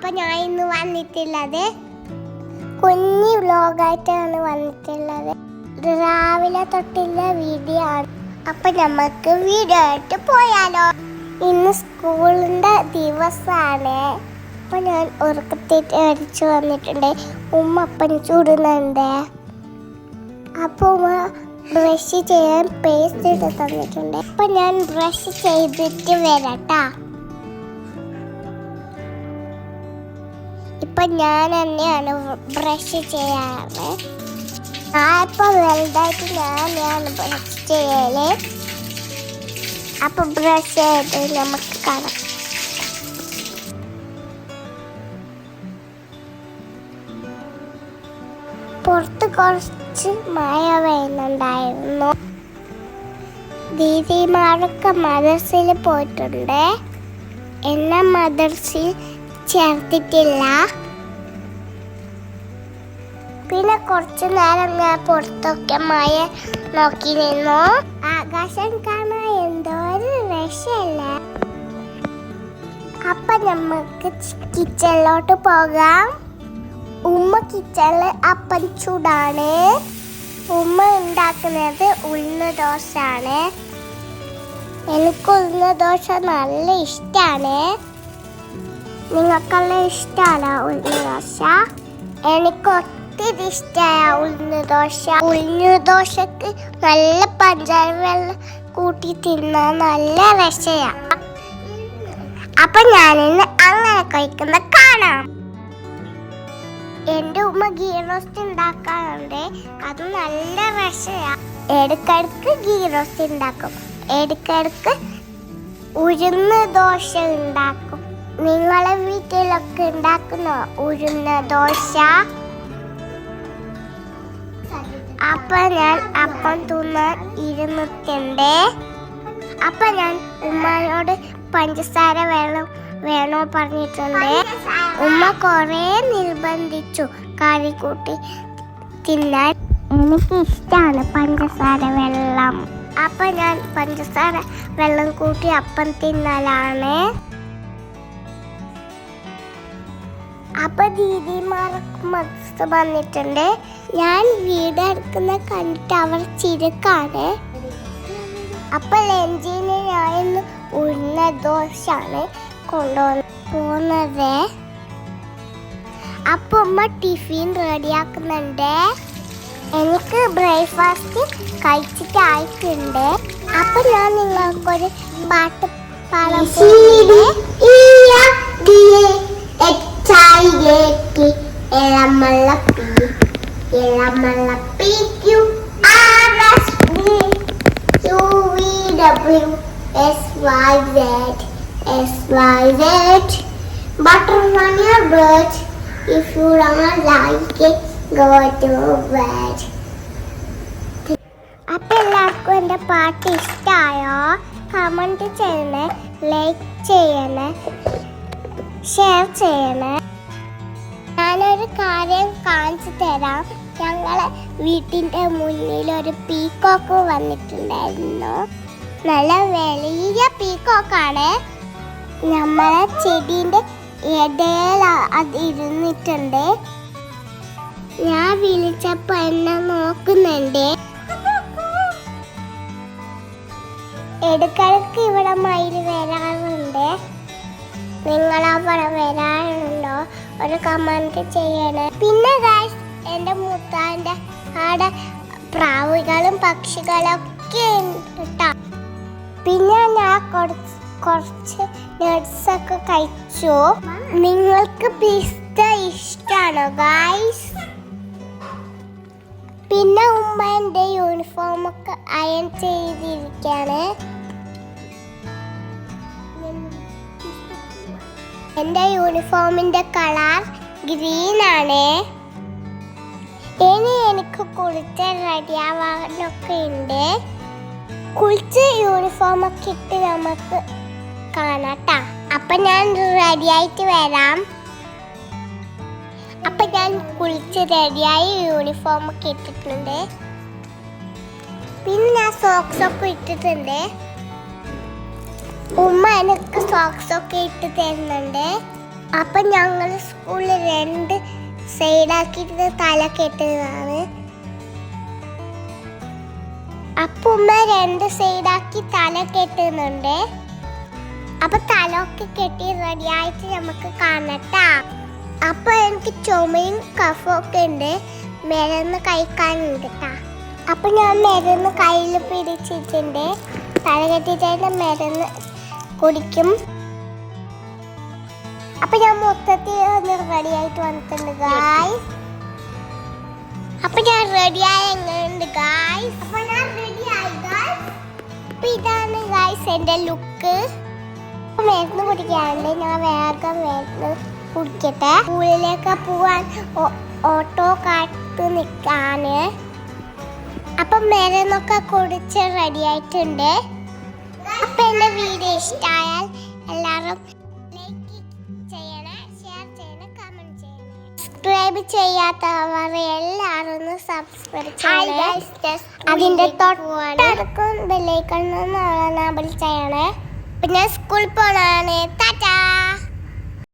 അപ്പൊ ഞാൻ ഇന്ന് വന്നിട്ടുള്ളത് കുഞ്ഞി വ്ലോഗായിട്ടാണ് വന്നിട്ടുള്ളത്. രാവിലെ തൊട്ടുള്ള വീഡിയോ ആണ്. അപ്പൊ നമുക്ക് വീഡിയോ ആയിട്ട് പോയാലോ. ഇന്ന് സ്കൂളിന്റെ ദിവസമാണ് അപ്പൊ ഞാൻ ഉറക്കത്തിട്ട് അടിച്ചു വന്നിട്ടുണ്ട്. ഉമ്മ അപ്പൻ ചൂടുന്നുണ്ട്. അപ്പോൾ ഉമ്മ ബ്രഷ് ചെയ്യാൻ പേസ്റ്റ് ഇട്ട് തന്നിട്ടുണ്ട്. അപ്പൊ ഞാൻ ബ്രഷ് ചെയ്തിട്ട് വരാട്ടാ. ഇപ്പൊ ഞാൻ തന്നെയാണ് ബ്രഷ് ചെയ്യാറ്. ഇപ്പൊ വലുതായിട്ട് ഞാനാണ് ബ്രഷ് ചെയ്യൽ. അപ്പൊ ബ്രഷ് ചെയ്ത് നമുക്ക് കാണാം. പുറത്ത് കുറച്ച് മഴ പെയ്യുന്നുണ്ടായിരുന്നു. ദീദിമാരൊക്കെ മദർസിൽ പോയിട്ടുണ്ട്. എന്നെ മദർസിൽ ചേർത്തിട്ടില്ല. പിന്നെ കുറച്ചു നേരം ഞാൻ പുറത്തൊക്കെ മായ നോക്കി നിന്നു. ആകാശം കാണാൻ എന്തോ ഒരു രക്ഷയല്ല. അപ്പൊ നമുക്ക് കിച്ചണിലോട്ട് പോകാം. ഉമ്മ കിച്ചണിൽ അപ്പം ചൂടാണ്. ഉമ്മ ഉണ്ടാക്കുന്നത് ഉഴുന്ന ദോശയാണ്. എനിക്ക് ഉഴുന്ന ദോശ നല്ല ഇഷ്ടമാണ് നിങ്ങൾക്കെല്ലാം ഇഷ്ടമാണ് ഉഴുന്ന ദോശ? എനിക്ക് ഒത്തിരി ഇഷ്ടമായ ദോശ. ഉഴുന്ന ദോശക്ക് നല്ല പഞ്ചാര വെള്ളം കൂട്ടി തിന്നാൻ നല്ല രസയാണ് അപ്പൊ ഞാനിന്ന് അങ്ങനെ കഴിക്കുന്ന കാണാം. എന്റെ ഉമ്മ ഗീ റോസ്റ്റ് ഉണ്ടാക്കാറുണ്ട്. അത് നല്ല രസയാ. ഇടക്കിടക്ക് ഗീ റോസ്റ്റ് ഉണ്ടാക്കും. ഇടക്കിടക്ക് ഉഴുന്ന് ദോശ ഉണ്ടാക്കും. നിങ്ങളെ വീട്ടിലൊക്കെ ഉണ്ടാക്കുന്ന ഉഴുന്ന ദോശ അപ്പൊ ഞാൻ അപ്പം തിന്നാൻ ഇരുന്നിട്ടുണ്ട്. അപ്പൊ ഞാൻ ഉമ്മയോട് പഞ്ചസാര വേണം വേണോ പറഞ്ഞിട്ടുണ്ട്. ഉമ്മ കൊറേ നിർബന്ധിച്ചു കറി കൂട്ടി തിന്നാൻ. എനിക്ക് ഇഷ്ടമാണ് പഞ്ചസാര വെള്ളം. അപ്പൊ ഞാൻ പഞ്ചസാര വെള്ളം കൂട്ടി അപ്പം തിന്നലാണ്. അപ്പൊ ദീദിമാർക്ക് മത്സ്യം വന്നിട്ടുണ്ട്. ഞാൻ വീട് എടുക്കുന്ന കണ്ടിട്ട് അവർ ചിരക്കാണ്. അപ്പൊ ലഞ്ചിന് ഞാൻ ഇന്ന് ഉഴുന്ന ദോശയാണ് കൊണ്ടുവന്ന് പോകുന്നത്. അപ്പൊ ഉമ്മ ടിഫിൻ റെഡിയാക്കുന്നുണ്ട്. എനിക്ക് ബ്രേക്ക്ഫാസ്റ്റ് കഴിച്ചിട്ടായിട്ടുണ്ട്. അപ്പൊ ഞാൻ നിങ്ങൾക്കൊരു പാട്ട് പാടാൻ പോകുന്നത് ഇളമള്ളപ്പി ഇളമള്ളപ്പിക്കു Akash U V W S Y Z S Y Z Butter on your bread If you don't like it Go to bed അപ്പൊ എല്ലാവർക്കും എന്റെ പാട്ട് ഇഷ്ടമായോ കമന്റ് ചെയ്യണേ ലൈക്ക് ചെയ്യണേ ഷെയർ ചെയ്യണേ. ഞാനൊരു കാര്യം കാണിച്ചു തരാം. ഞങ്ങളെ വീട്ടിന്റെ മുന്നിൽ ഒരു പീക്കോക്ക് വന്നിട്ടുണ്ടായിരുന്നു. നല്ല വലിയ പീക്കോക്കാണ്. നമ്മളെ ചെടീന്റെ ഇടയിൽ അത് ഇരുന്നിട്ടുണ്ട്. ഞാൻ വിളിച്ചപ്പോൾ എന്നെ നോക്കുന്നുണ്ട്. ഇടക്കിടക്ക് ഇവിടെ മയിൽ വരാറുണ്ട്. നിങ്ങളവിടെ വരാറുണ്ടോ? ഒരു കമന്റ് ചെയ്യണേ. പിന്നെ ഗായ്സ് എന്റെ മുത്താന്റെ ആടെ പ്രാവുകളും പക്ഷികളൊക്കെ കിട്ടാം പിന്നെ ഞാൻ കുറച്ച് കുറച്ച് നട്ട്സൊക്കെ കഴിച്ചു. നിങ്ങൾക്ക് പിസ്ത ഇഷ്ടമാണോ ഗായ്സ് പിന്നെ ഉമ്മ എന്റെ യൂണിഫോമൊക്കെ അയൺ ചെയ്തിരിക്കുകയാണ് എന്റെ യൂണിഫോമിന്റെ കളർ ഗ്രീൻ ആണ്. ഇനി എനിക്ക് കുളിച്ച് റെഡിയാവാനൊക്കെ ഉണ്ട് കുളിച്ച് യൂണിഫോമൊക്കെ ഇട്ട് നമുക്ക് കാണാട്ടാ. അപ്പൊ ഞാൻ റെഡിയായിട്ട് വരാം. അപ്പൊ ഞാൻ കുളിച്ച് റെഡിയായി യൂണിഫോമൊക്കെ ഇട്ടിട്ടുണ്ട്. പിന്നെ ഞാൻ സോക്സൊക്കെ ഇട്ടിട്ടുണ്ട്. ഉമ്മ എനിക്ക് സോക്സ് ഒക്കെ ഇട്ട് തരുന്നുണ്ട്. അപ്പൊ ഞങ്ങൾ സ്കൂളിൽ രണ്ട് സൈഡാക്കിയിട്ട് തല കെട്ടുന്നതാണ് ഉമ്മ രണ്ട് സൈഡാക്കി തല കെട്ടുന്നുണ്ട് അപ്പൊ തലൊക്കെ കെട്ടി റെഡിയായിട്ട് നമുക്ക് കാണട്ടാ. അപ്പൊ എനിക്ക് ചുമയും കഫും കഫൊക്കെ ഉണ്ട്. മരുന്ന് കഴിക്കാനുണ്ട് കേട്ടാ അപ്പൊ ഞാൻ മരുന്ന് കയ്യിൽ പിടിച്ചിട്ടുണ്ട്. തല കെട്ടിയിട്ട് മരുന്ന് കുടിക്കും. അപ്പൊ ഞാൻ മൊത്തത്തിൽ ഒന്ന് റെഡി ആയിട്ട് വന്നിട്ടുണ്ട് ഗായ്സ് അപ്പൊ ഞാൻ റെഡി ആയ എങ്ങനെയുണ്ട് ഗായ്സ് അപ്പൊ ഞാൻ റെഡി ആയി ഗായ്സ് അപ്പൊ ഇതാണ് ഗായ്സ് എന്റെ ലുക്ക് മരുന്ന് കുടിക്കാണ്ട് ഞാൻ വേഗം മരുന്ന് കുടിക്കട്ടെ. സ്കൂളിലേക്ക് പോവാൻ ഓട്ടോ കാത്ത് നിൽക്കാന് അപ്പം മരുന്നൊക്കെ കുടിച്ച് റെഡി ആയിട്ടുണ്ട്. അപ്പൊ എന്റെ വീഡിയോ ഇഷ്ടമായാൽ എല്ലാവരും ലൈക്ക് ചെയ്യണേ ഷെയർ ചെയ്യണേ കമന്റ് ചെയ്യണേ. സബ്സ്ക്രൈബ് ചെയ്യാത്തവർ എല്ലാവരും ഒന്ന് സബ്സ്ക്രൈബ് ചെയ്യണേ. അതിന്റെ തൊട്ടടുക്കും ബെല്ലൈക്കൺ ചെയ്യണേ. പിന്നെ സ്കൂളിൽ പോകണേ ടാറ്റാ